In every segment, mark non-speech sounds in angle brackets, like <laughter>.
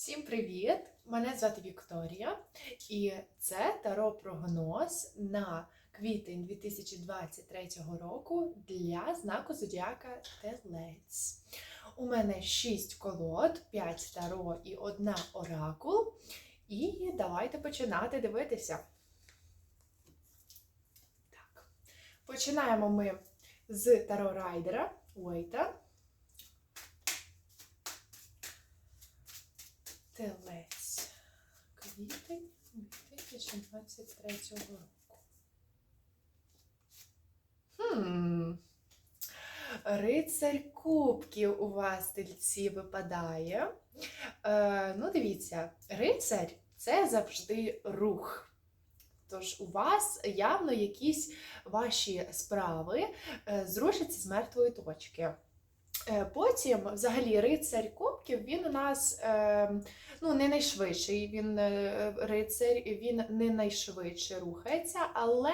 Всім привіт! Мене звати Вікторія, і це таро прогноз на квітень 2023 року для знаку зодіака Телець. У мене 6 колод, 5 таро і одна оракул. І давайте починати дивитися. Так. Починаємо ми з таро райдера Уейта. Телець. Квітень 2023 року. Хм. Рицарь кубків у вас тельці випадає. Е, ну, дивіться, рицарь це завжди рух. Тож у вас явно якісь ваші справи е, зрушаться з мертвої точки. Е, Потім, взагалі, рицарь Кубків, він у нас е, ну, не найшвидший. Він е, рицар, він не найшвидше рухається, але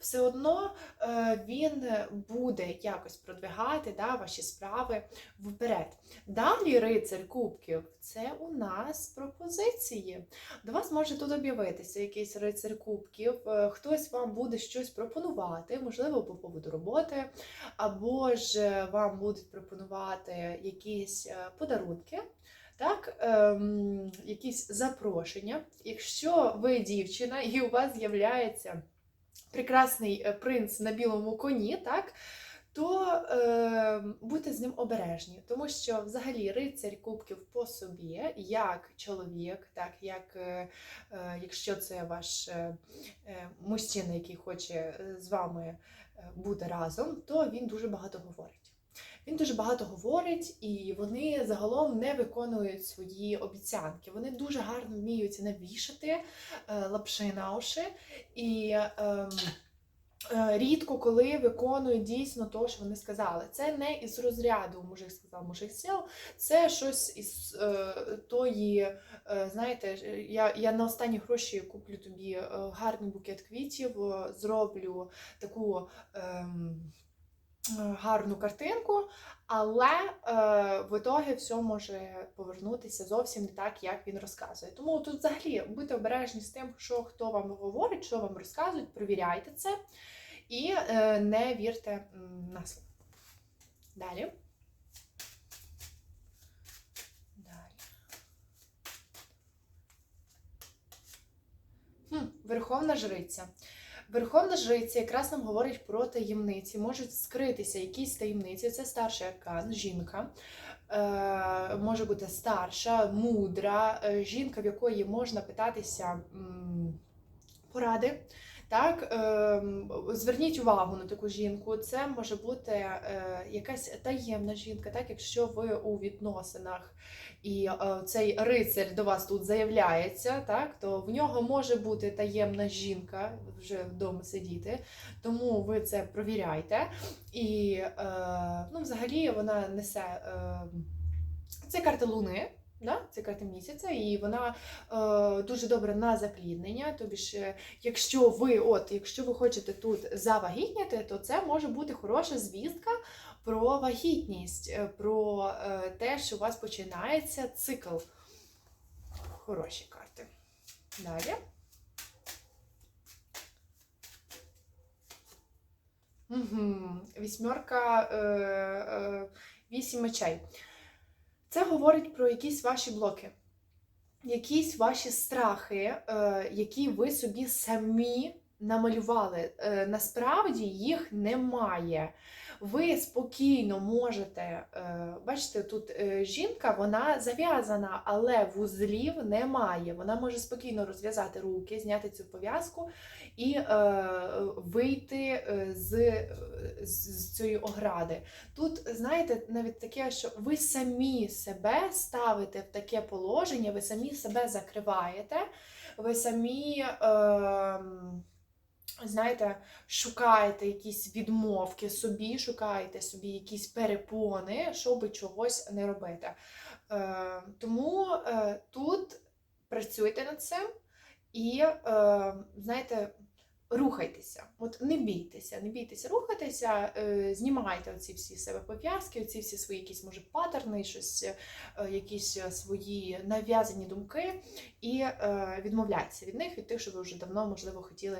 все одно е, він буде якось продвигати да, ваші справи вперед. Далі рицар Кубків це у нас пропозиції. До вас може тут об'явитися якийсь рицар Кубків, е, хтось вам буде щось пропонувати, можливо, по поводу роботи, або ж вам будуть пропонувати якісь е, подарунки. Так, ем, якісь запрошення. Якщо ви дівчина і у вас з'являється прекрасний е, принц на білому коні, так, то е, будьте з ним обережні, тому що взагалі рицарь кубків по собі, як чоловік, так як е, е, якщо це ваш е, е, мужчина, який хоче з вами бути разом, то він дуже багато говорить. Він дуже багато говорить, і вони загалом не виконують свої обіцянки. Вони дуже гарно вміють навішати е, лапши на уші і ем, е, рідко коли виконують дійсно те, що вони сказали. Це не із розряду мужик сказав, мужик сіл, це щось із е, тої, е, знаєте, я, я на останні гроші куплю тобі е, гарний букет квітів, зроблю таку. е, Гарну картинку, але е, в ітогі все може повернутися зовсім не так, як він розказує. Тому тут взагалі будьте обережні з тим, що хто вам говорить, що вам розказують, перевіряйте це і е, не вірте на слово. Далі. Верховна жриця. Верховна жриця якраз нам говорить про таємниці. Можуть скритися якісь таємниці. Це старший аркан, жінка. Е, може бути старша, мудра, е, жінка, в якої можна питатися поради. Так, е, зверніть увагу на таку жінку. Це може бути е, якась таємна жінка, так, якщо ви у відносинах і е, цей рицар до вас тут заявляється, так, то в нього може бути таємна жінка вже вдома сидіти. Тому ви це провіряйте. І е, ну, взагалі вона несе е, це карта Луни. Да? Це карта місяця, і вона е, дуже добре на запліднення. Тобі ж, якщо ви, от, якщо ви хочете тут завагітніти, то це може бути хороша звістка про вагітність, е, про е, те, що у вас починається цикл. Хороші карти. Далі. Угу. Вісьмерка е, е, вісім мечей. Це говорить про якісь ваші блоки, якісь ваші страхи, е, які ви собі самі намалювали. Е, насправді їх немає. Ви спокійно можете, е, бачите, тут е, жінка, вона зав'язана, але вузлів немає. Вона може спокійно розв'язати руки, зняти цю пов'язку і вийти з, з цієї огради. Тут, знаєте, навіть таке, що ви самі себе ставите в таке положення, ви самі себе закриваєте, ви самі. Е, Знаєте, шукаєте якісь відмовки собі, шукаєте собі якісь перепони, щоб чогось не робити. Е, тому е, тут працюйте над цим і, е, знаєте, рухайтеся. От не бійтеся, не бійтеся рухатися, е, знімайте оці всі себе пов'язки, оці всі свої якісь, може, паттерни, щось, е, якісь е, свої нав'язані думки, і відмовляйтеся від них, від тих, що ви вже давно, можливо, хотіли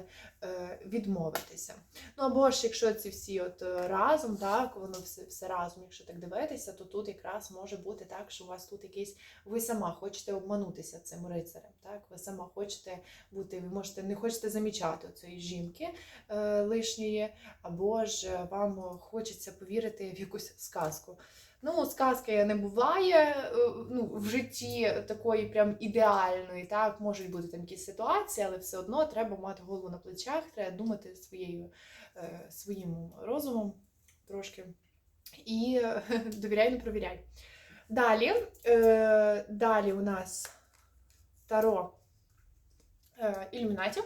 відмовитися. Ну або ж якщо ці всі от разом, так, воно все, все разом, якщо так дивитися, то тут якраз може бути так, що у вас тут якийсь, ви сама хочете обманутися цим рицарем, так, ви сама хочете бути, ви можете не хочете замічати цієї жінки е, лишньої, або ж е, вам хочеться повірити в якусь сказку. Ну, сказки не буває е, ну, в житті такої прям ідеальної, так, можуть бути там якісь ситуації, але все одно треба мати голову на плечах, треба думати своєю, своїм розумом трошки. І <laughs> довіряй, не провіряй. Далі, далі у нас Таро е, Ілюмінаті.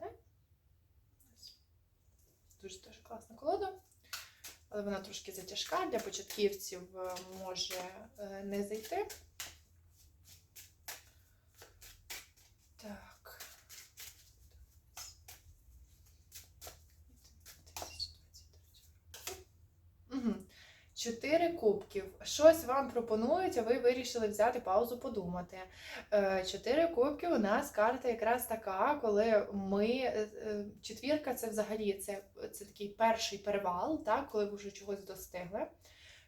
Ось. Дуже теж класна колода. Але вона трошки затяжка, для початківців е, може е, не зайти. Так. Угу. Чотири кубків. Щось вам пропонують, а ви вирішили взяти паузу, подумати. Е, Чотири кубки у нас карта якраз така, коли ми. е, е, Четвірка це взагалі це, це такий перший перевал, так, коли ви вже чогось достигли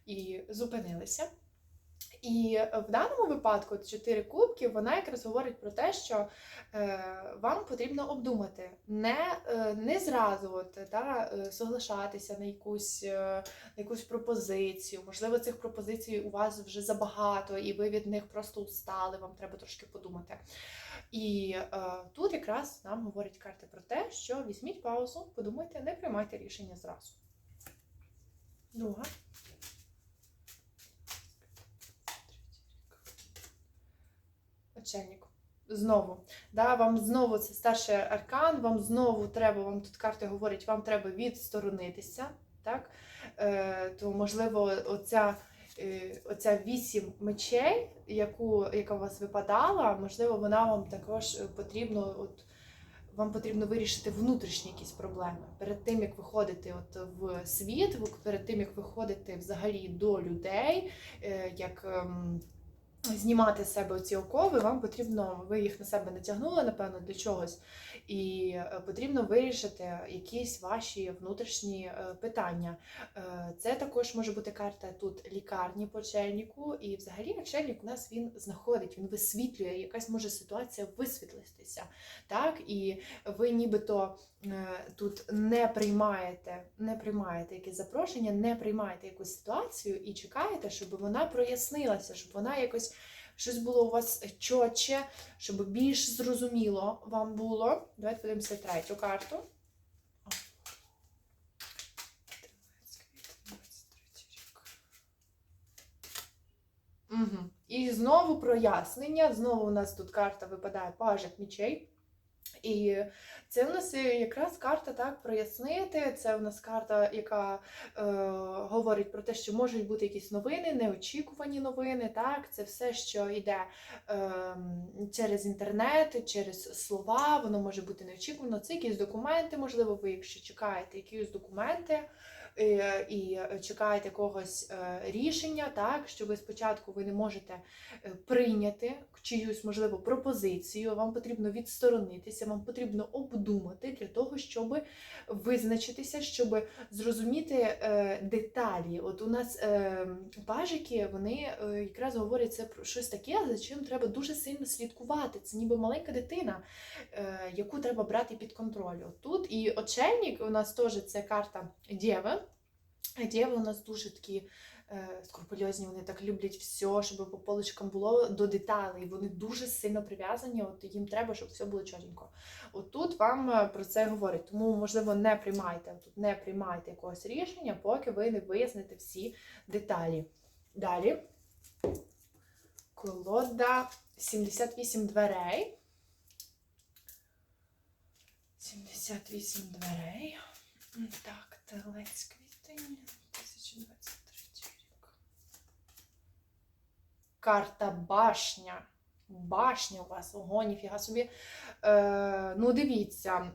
і зупинилися. І в даному випадку чотири кубки, вона якраз говорить про те, що е, вам потрібно обдумати, не, е, не зразу от, та, е, соглашатися на якусь, е, на якусь пропозицію. Можливо, цих пропозицій у вас вже забагато, і ви від них просто устали, вам треба трошки подумати. І е, тут якраз нам говорить карти про те, що візьміть паузу, подумайте, не приймайте рішення зразу. Друга. Очельник. Знову. Да, вам знову це старший аркан, вам знову треба, вам тут карти говорять, вам треба відсторонитися. Так? Е, то, можливо, оця, е, оця вісім мечей, яку, яка у вас випадала, можливо, вона вам також потрібно. От, вам потрібно вирішити внутрішні якісь проблеми перед тим, як виходити от в світ, перед тим, як виходити взагалі до людей, е, як ем, знімати з себе ці окови, вам потрібно, ви їх на себе натягнули, напевно, для чогось, і е, потрібно вирішити якісь ваші внутрішні е, питання. Е, Це також може бути карта тут лікарні по чельнику, і взагалі чельник у нас він знаходить, він висвітлює, якась може ситуація висвітлитися. Так? І ви нібито тут не приймаєте, не приймаєте якесь запрошення, не приймаєте якусь ситуацію і чекаєте, щоб вона прояснилася, щоб вона якось щось було у вас чотче, щоб більш зрозуміло вам було. Давайте подивимося третю карту. О. 23 рік. Угу. І знову прояснення. Знову у нас тут карта випадає пажик мічей. І це у нас якраз карта так прояснити. Це у нас карта, яка е, говорить про те, що можуть бути якісь новини, неочікувані новини. Так, це все, що йде е, через інтернет, через слова. Воно може бути неочікувано. Це якісь документи, можливо, ви, якщо чекаєте якісь документи. Е, І чекаєте якогось е, рішення, так що ви спочатку ви не можете е, прийняти чиюсь можливо пропозицію. Вам потрібно відсторонитися, вам потрібно обдумати для того, щоб визначитися, щоб зрозуміти деталі. От у нас пажики, вони якраз говорять це про щось таке, за чим треба дуже сильно слідкувати. Це ніби маленька дитина, яку треба брати під контроль. От Тут і очельник у нас теж це карта Дєви. Дєви у нас дуже такі е, скрупульозні, вони так люблять все, щоб по поличкам було до деталей. Вони дуже сильно прив'язані, от їм треба, щоб все було чотенько. От тут вам е, про це говорять. Тому, можливо, не приймайте тут не приймайте якогось рішення, поки ви не виясните всі деталі. Далі колода 78 дверей. 78 дверей. Так, телець квітень, 2023 рік. Карта башня. башня у вас, ого, ніфіга собі. Е, ну, дивіться,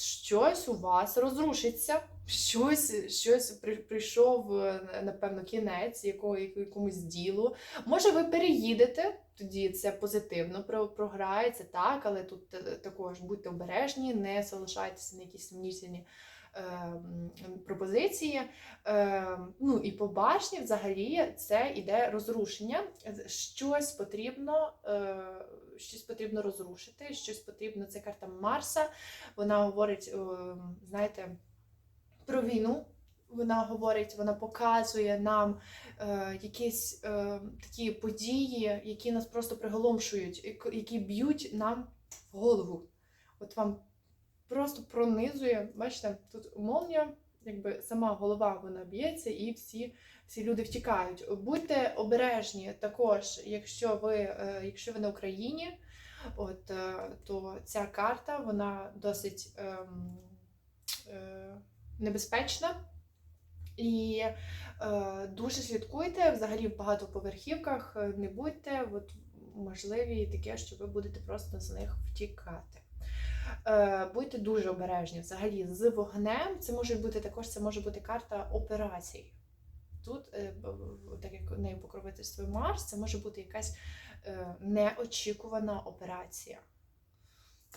щось у вас розрушиться, щось, щось при- прийшов, е, напевно, кінець якого, якомусь ділу. Може, ви переїдете, тоді це позитивно про- програється, так, але тут е, також будьте обережні, не залишайтеся на якісь сумнівні пропозиції. Е, ну і по башні взагалі це іде розрушення. Щось потрібно, е, щось потрібно розрушити, щось потрібно. Це карта Марса. Вона говорить, знаєте, про війну. Вона говорить, вона показує нам е, якісь е, такі події, які нас просто приголомшують, які б'ють нам в голову. От вам просто пронизує. Бачите, тут молнія, якби сама голова вона б'ється, і всі, всі люди втікають. Будьте обережні також, якщо ви, е, якщо ви на Україні, от, е, то ця карта вона досить ем, е, небезпечна. І е, дуже слідкуйте, взагалі в багатоповерхівках е, не будьте, от, можливі таке, що ви будете просто з них втікати. Е, будьте дуже обережні. Взагалі, з вогнем це може бути також це може бути карта операцій. Тут, е, так як нею покровительствує Марс, це може бути якась е, неочікувана операція.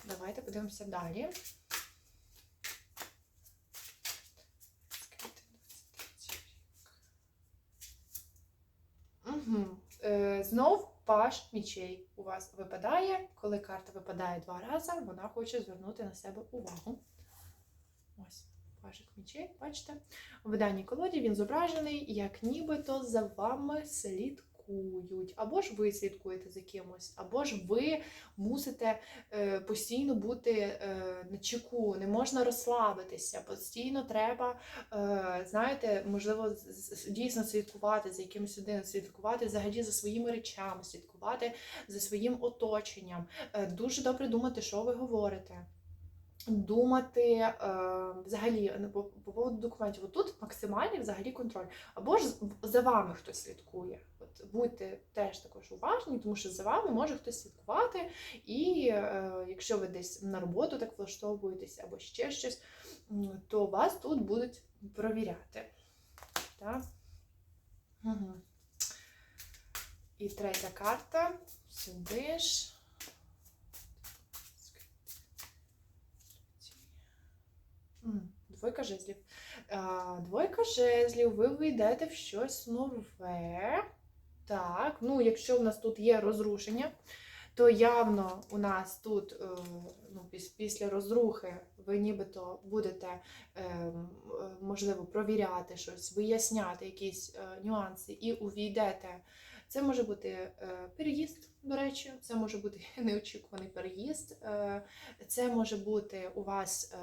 Давайте подивимося далі. Угу. Знов паш мічей у вас випадає. Коли карта випадає два рази, вона хоче звернути на себе увагу. Ось пажик мічей, бачите? В даній колоді він зображений, як нібито за вами слідкують. Або ж ви слідкуєте за кимось, або ж ви мусите е, постійно бути е, на чеку, не можна розслабитися, постійно треба е, знаєте, можливо, дійсно слідкувати за якимось людиною, слідкувати взагалі за своїми речами, слідкувати за своїм оточенням. Дуже добре думати, що ви говорите. Думати е, взагалі ну, по, по поводу документів. Тут максимальний взагалі контроль. Або ж за вами хтось слідкує. От будьте теж також уважні, тому що за вами може хтось слідкувати, і е, якщо ви десь на роботу так влаштовуєтесь або ще щось, то вас тут будуть провіряти. Так? Угу. І третя карта. Сюди ж. Двойка жезлів. Двойка жезлів, ви вийдете в щось нове. Так, ну якщо в нас тут є розрушення, то явно у нас тут, е, ну, після розрухи, ви нібито будете е, е, можливо провіряти щось, виясняти якісь нюанси і увійдете. Це може бути переїзд, до речі, це може бути <laughs> неочікуваний переїзд, це може бути у вас.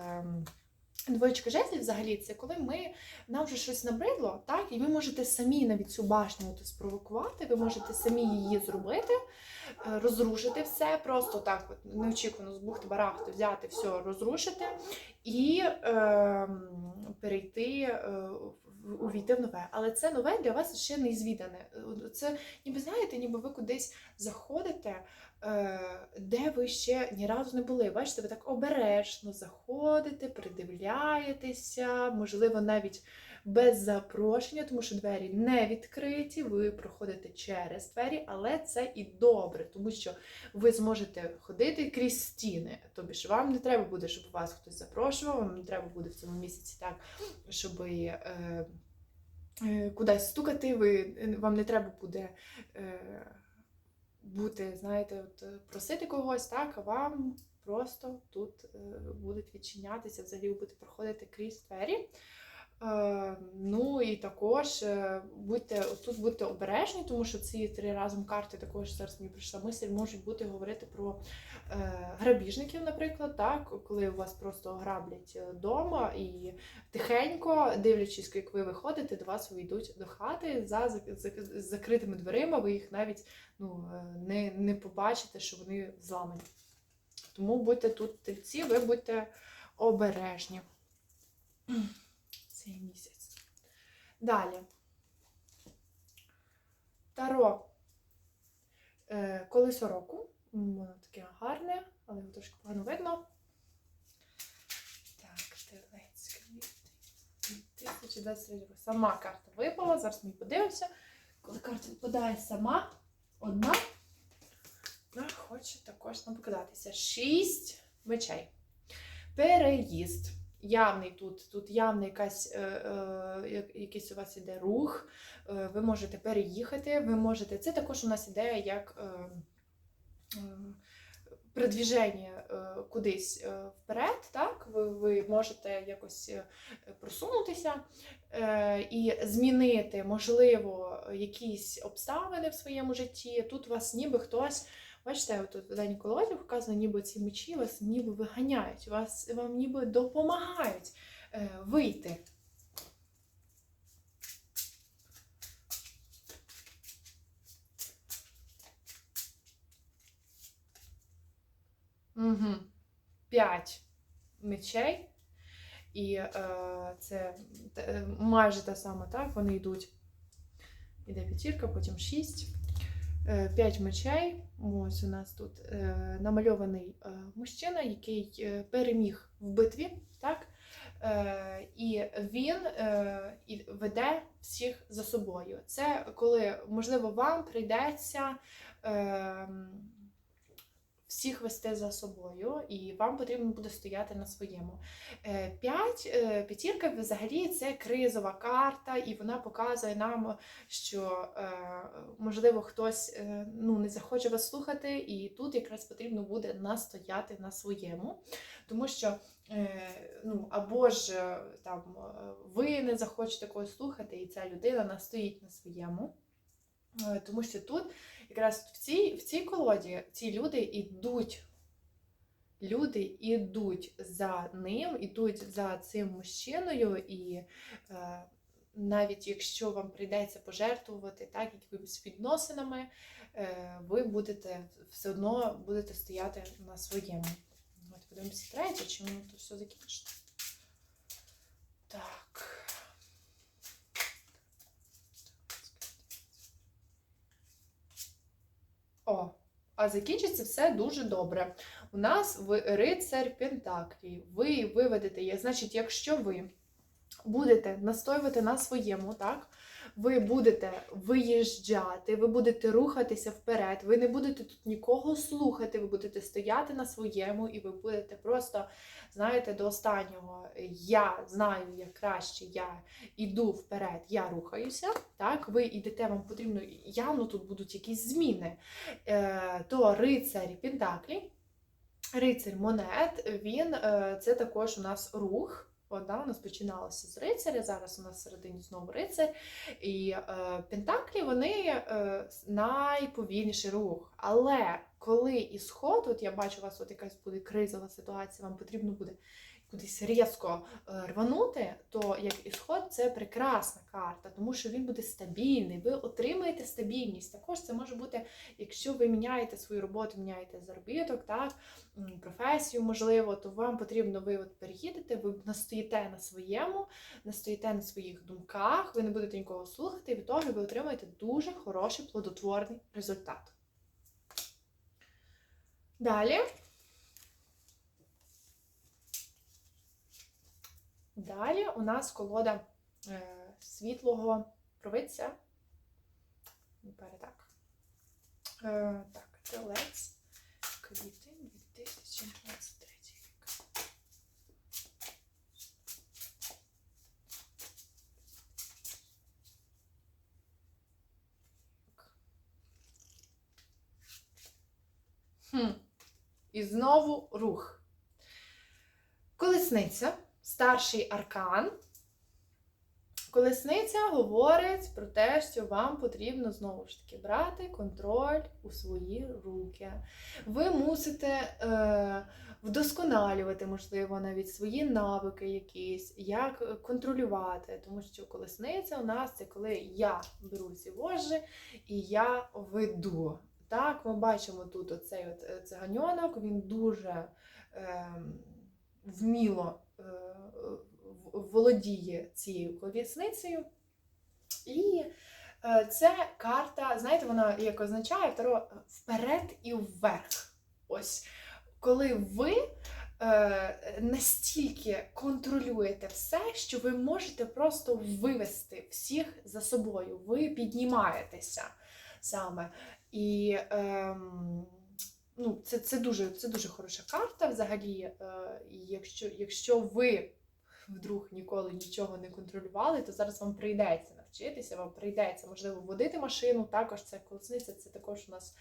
Ем, Двоєчка жезлів взагалі це коли ми нам вже щось набридло, так, і ви можете самі навіть цю башню спровокувати, ви можете самі її зробити, е, розрушити все, просто так от неочікувано з бухти барахти взяти все, розрушити і е, перейти е, в- увійти в нове. Але це нове для вас ще не звідане. Це ніби знаєте, ніби ви кудись заходите. е, Де ви ще ні разу не були. Бачите, ви так обережно заходите, придивляєтеся, можливо, навіть без запрошення, тому що двері не відкриті, ви проходите через двері, але це і добре, тому що ви зможете ходити крізь стіни. Тобі ж вам не треба буде, щоб вас хтось запрошував, вам не треба буде в цьому місяці так, щоб е, е, кудись стукати, ви, вам не треба буде. Е, бути, знаєте, от е, просити когось, так, а вам просто тут е, будуть відчинятися, взагалі будете проходити крізь двері. Е, ну і також е, будьте тут будьте обережні, тому що ці три разом карти також зараз мені прийшла мисль, можуть бути говорити про е, грабіжників, наприклад, так, коли вас просто граблять вдома і тихенько, дивлячись, як ви виходите, до вас увійдуть до хати за зак- зак- закритими дверима, ви їх навіть ну, не, не побачите, що вони зламані. Тому будьте тут тельці, ви будьте обережні цей місяць. Далі. Таро. е, колесо року. Воно таке гарне, але його трошки погано видно. Так, телець 2023 рік. Сама карта випала. Зараз ми подивимося. Коли карта випадає сама, одна. Вона хоче також нам покидатися. Шість мечей. Переїзд. Явний тут, тут явний якась, е, е, якийсь у вас іде рух, е, ви можете переїхати, ви можете. Це також у нас іде як продвіження е, кудись вперед, так? Ви, ви можете якось просунутися і змінити, можливо, якісь обставини в своєму житті. Тут вас ніби хтось. Бачите, в даній колоді вказано, ніби ці мечі вас ніби виганяють, вас, вам ніби допомагають е, вийти. Угу. П'ять мечей. І е, це майже те саме, так? Вони йдуть. Іде п'ятірка, потім шість. Е, П'ять мечей. Ось у нас тут е, намальований е, мужчина, який переміг в битві, так? І він веде всіх за собою. Це коли, можливо, вам прийдеться. Всіх вести за собою, і вам потрібно буде стояти на своєму. Е, П'ять, е, п'ятірка взагалі це кризова карта, і вона показує нам, що е, можливо хтось ну, не захоче вас слухати, і тут якраз потрібно буде настояти на своєму, тому що. Ну, або ж там ви не захочете когось слухати, і ця людина настоїть на своєму. Е, Тому що тут якраз в цій, в цій колоді ці люди йдуть. Люди йдуть за ним, йдуть за цим мужчиною, і е, навіть якщо вам прийдеться пожертвувати так, якимись відносинами, е, ви будете все одно будете стояти на своєму. От подивимося третє, воно тут все закінчиться. Так. О, а закінчиться все дуже добре. У нас рицарь рицар Пентаклі. Ви виведете є. Значить, якщо ви будете настоювати на своєму, так? Ви будете виїжджати, ви будете рухатися вперед, ви не будете тут нікого слухати, ви будете стояти на своєму, і ви будете просто, знаєте, до останнього я знаю, як краще, я іду вперед, я рухаюся. Так, ви йдете, вам потрібно явно тут будуть якісь зміни. Е, то рицарь Пентаклі, рицарь монет, він е, це також у нас рух. От, у нас починалося з рицаря, зараз у нас середині знову рицар. І е, Пентаклі вони е, найповільніший рух. Але коли ісход, от я бачу, у вас от якась буде кризова ситуація, вам потрібно буде кудись різко е, рванути, то як ісход це прекрасна карта, тому що він буде стабільний, ви отримаєте стабільність. Також це може бути, якщо ви міняєте свою роботу, міняєте заробіток, так, професію, можливо, то вам потрібно, ви от переїдете, ви настоїте на своєму, настоїте на своїх думках, ви не будете нікого слухати, і в ітогі ви отримаєте дуже хороший плодотворний результат. Далі. Далі у нас колода е, світлого провидця. Перетак. Е, так, телець. Квітень 2023 рік. Хм. І знову рух. Колесниця, старший аркан. Колесниця говорить про те, що вам потрібно знову ж таки брати контроль у свої руки. Ви мусите е, вдосконалювати, можливо, навіть свої навики якісь, як контролювати. Тому що колесниця у нас це коли я беру ці вожжі і я веду. Так, ми бачимо тут оцей от е, циганьонок, він дуже е, вміло е, володіє цією колісницею. І Е, Це карта, знаєте, вона як означає Таро вперед і вверх. Ось коли ви е, настільки контролюєте все, що ви можете просто вивести всіх за собою. Ви піднімаєтеся саме. І ем, ну, це, це, дуже, це дуже хороша карта взагалі. Е, якщо, якщо ви вдруг ніколи нічого не контролювали, то зараз вам прийдеться навчитися, вам прийдеться, можливо, водити машину. Також це колесниця, це також у нас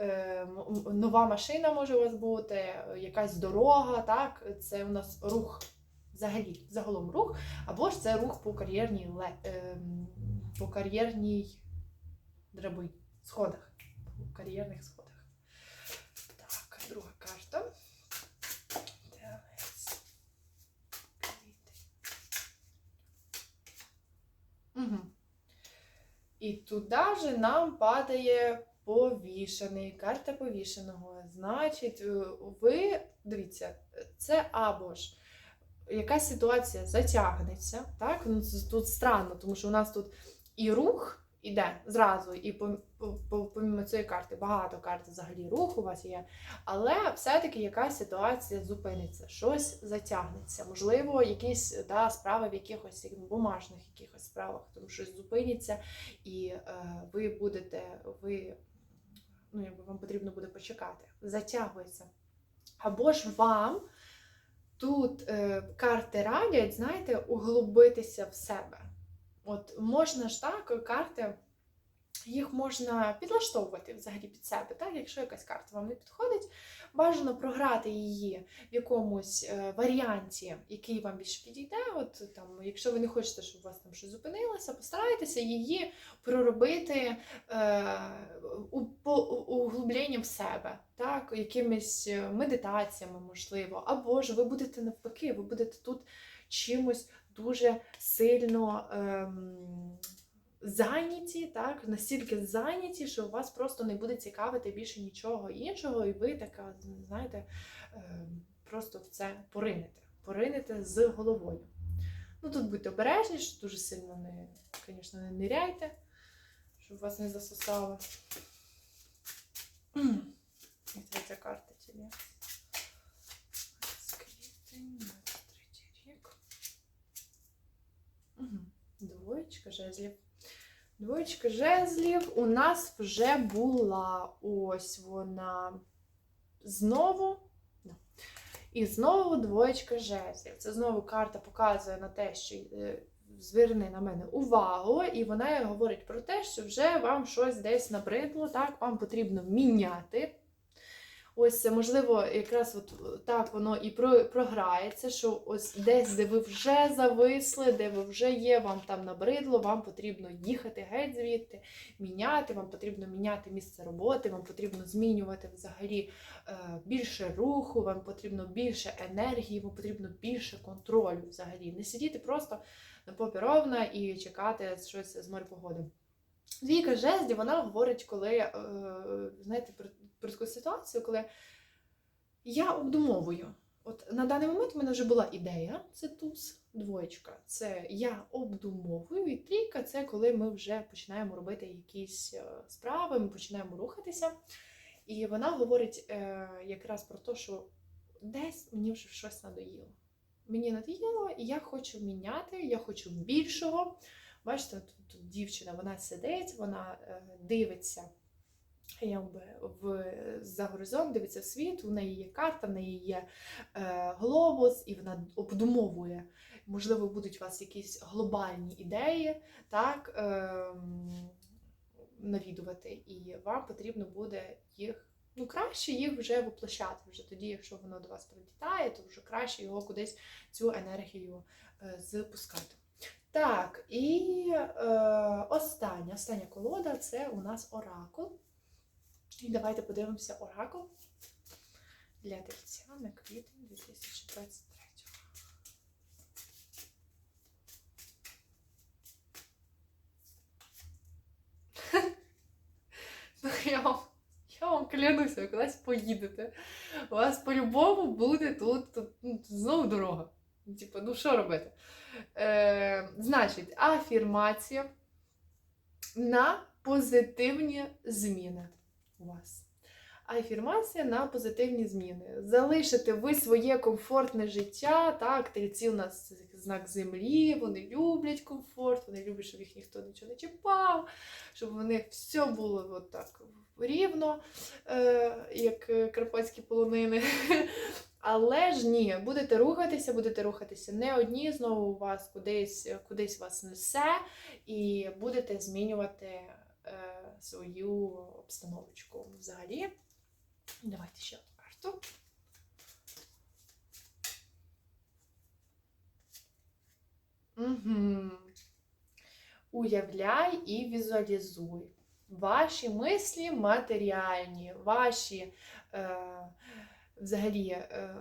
е, нова машина може у вас бути, е, якась дорога, так, це у нас рух. Взагалі, загалом рух, або ж це рух по кар'єрній ем, по кар'єрній драбині, сходах, по кар'єрних сходах. Так, друга карта. Телець. Угу. І туди же нам падає повішений, карта повішеного. Значить, е, ви дивіться, це або ж якась ситуація затягнеться, так? Ну, тут странно, тому що у нас тут і рух іде зразу, і по- по- по- помімо цієї карти багато карт взагалі руху у вас є. Але все-таки якась ситуація зупиниться, щось затягнеться. Можливо, якісь да, справи в якихось бумажних якихось справах, тому щось зупиниться, і е, ви будете, ви, ну, якби вам потрібно буде почекати. Затягується. Або ж вам тут е, карти радять, знаєте, углубитися в себе. От можна ж так, карти, їх можна підлаштовувати взагалі під себе. Так? Якщо якась карта вам не підходить, бажано програти її в якомусь е, варіанті, який вам більше підійде. От там, якщо ви не хочете, щоб у вас там щось зупинилося, постарайтеся її проробити е, углубленням в себе, так? якимись е, медитаціями, можливо, або ж ви будете навпаки, ви будете тут чимось дуже сильно ем, зайняті, так, настільки зайняті, що у вас просто не буде цікавити більше нічого іншого, і ви така, знаєте, ем, просто в це поринете. Поринете з головою. Ну тут будьте обережні, що дуже сильно не, звісно, не ниряйте, щоб вас не засосало. І третя карта тілі. Квітень, 23 рік. Мгм. Двоєчка жезлів. Двоєчка жезлів у нас вже була ось вона знову. І знову двоєчка жезлів. Це знову карта показує на те, що е, зверни на мене увагу, і вона говорить про те, що вже вам щось десь набридло, так, вам потрібно міняти. Ось можливо, якраз от так воно і програється, що ось десь, де ви вже зависли, де ви вже є, вам там набридло, вам потрібно їхати геть звідти, міняти, вам потрібно міняти місце роботи, вам потрібно змінювати взагалі е, більше руху, вам потрібно більше енергії, вам потрібно більше контролю взагалі. Не сидіти просто на попі ровно і чекати щось з моря погоди. Двійка жезлів, вона говорить, коли, е, знаєте, про таку ситуацію, коли я обдумовую. От на даний момент в мене вже була ідея, це туз, двоєчка. Це я обдумовую, і трійка це коли ми вже починаємо робити якісь е, справи, ми починаємо рухатися. І вона говорить е, якраз про те, що десь мені вже щось надоїло. Мені надоїло, і я хочу міняти, я хочу більшого. Бачите, тут, тут дівчина вона сидить, вона е, дивиться якби, в, за горизонт, дивиться в світ, у неї є карта, в неї є е, глобус, і вона обдумовує. Можливо, будуть у вас якісь глобальні ідеї, так, е, навідувати, і вам потрібно буде їх. Ну, краще їх вже воплощати. Вже тоді, якщо воно до вас прилітає, то вже краще його кудись цю енергію е, запускати. Так, і е, остання, остання колода це у нас оракул. І давайте подивимося оракул для тельця на квітень 2023. Ну, я я вам клянуся, ви кудись поїдете. У вас по-любому буде тут, тут, ну, тут знову дорога. Типу, ну що робити? Е, значить, афірмація. на позитивні зміни вас. Афірмація на позитивні зміни. Залишите ви своє комфортне життя. Так, тельці у нас знак землі, вони люблять комфорт, вони люблять, щоб їх ніхто нічого не чіпав, щоб них все було от так рівно, е, як е, карпатські полонини. <laughs> Але ж ні, будете рухатися, будете рухатися не одні, знову у вас кудись, кудись вас несе, і будете змінювати е, свою обстановочку взагалі. Давайте ще одну карту. Угу. Уявляй і візуалізуй. Ваші мислі матеріальні, ваші е, взагалі е,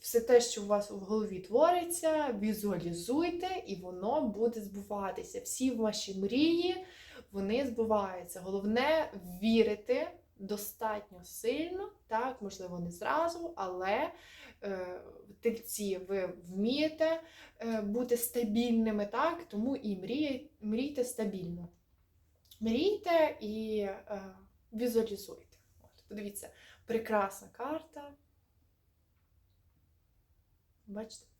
все те, що у вас в голові твориться, візуалізуйте, і воно буде збуватися. Всі ваші мрії вони збуваються. Головне вірити достатньо сильно, так, можливо, не зразу, але е, тельці ви вмієте е, бути стабільними, так, тому і мріє, мрійте стабільно. Мрійте і е, візуалізуйте. От, подивіться, прекрасна карта. Бачите?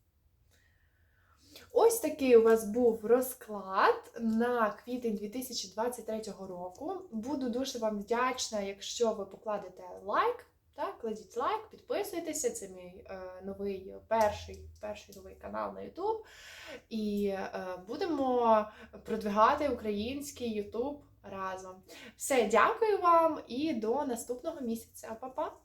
Ось такий у вас був розклад на квітень 2023 року. Буду дуже вам вдячна, якщо ви покладете лайк. Так, кладіть лайк, підписуйтеся. Це мій е, новий перший, перший новий канал на YouTube. І е, будемо продвигати український YouTube разом. Все, дякую вам і до наступного місяця. Па-па!